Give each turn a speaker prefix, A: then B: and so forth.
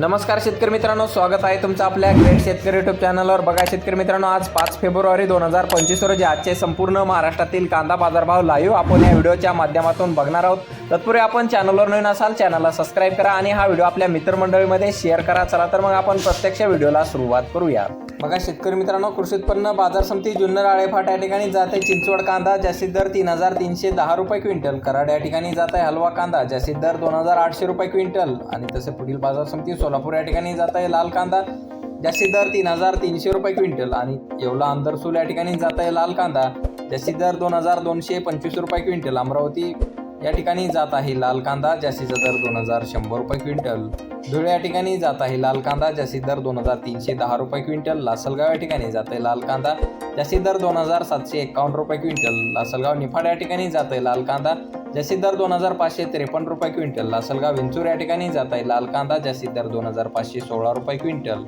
A: नमस्कार शेतकरी मित्रांनो स्वागत आहे तुमचं आपल्या ग्रेट शेतकरी युट्यूब चॅनलवर बघा शेतकरी मित्रांनो आज पाच फेब्रुवारी दोन हजार पंचवीस रोजी आजचे संपूर्ण महाराष्ट्रातील कांदा बाजारभाव लाईव्ह आपण या व्हिडिओच्या माध्यमातून बघणार आहोत. तत्पूर्वी आपण चॅनलवर नवीन असाल चॅनलला सबस्क्राईब करा आणि हा व्हिडिओ आपल्या मित्रमंडळीमध्ये शेअर करा. चला तर मग आपण प्रत्यक्ष व्हिडिओला सुरुवात करूया. बघा शेतकरी मित्रांनो कृषी उत्पन्न बाजार समिती जुन्नर आळेफाट या ठिकाणी जात आहे. चिंचवड कांदा जास्तीत दर तीन हजार तीनशे दहा रुपये क्विंटल. कराड या ठिकाणी जात आहे हलवा कांदा जास्तीत दर दोन हजार आठशे रुपये क्विंटल. आणि तसे पुढील बाजार समिती सोलापूर या ठिकाणी जात आहे लाल कांदा जास्तीत दर तीन हजार तीनशे रुपये क्विंटल. आणि येवला अंदरसूल या ठिकाणी जात आहे लाल कांदा जास्तीत दर दोन हजार दोनशे पंचवीस रुपये क्विंटल. अमरावती या ठिकाणी जात आहे लाल कांदा जास्तीचा दर दोन हजार शंभर रुपये क्विंटल. धुळे या ठिकाणी जात आहे लाल कांदा जास्तीत दर दोन हजार तीनशे दहा रुपये क्विंटल. लासलगाव या ठिकाणी जात आहे लाल कांदा जास्तीत दर दोन हजार सातशे एकावन्न रुपये क्विंटल. लासलगाव निफाड या ठिकाणी जात आहे लाल कांदा जास्तीत दर दोन हजार पाचशे त्रेपन्न रुपये क्विंटल. लासलगाव विंचूर या ठिकाणी जात आहे लाल कांदा जास्तीत दर दोन हजार पाचशे सोळा रुपये क्विंटल.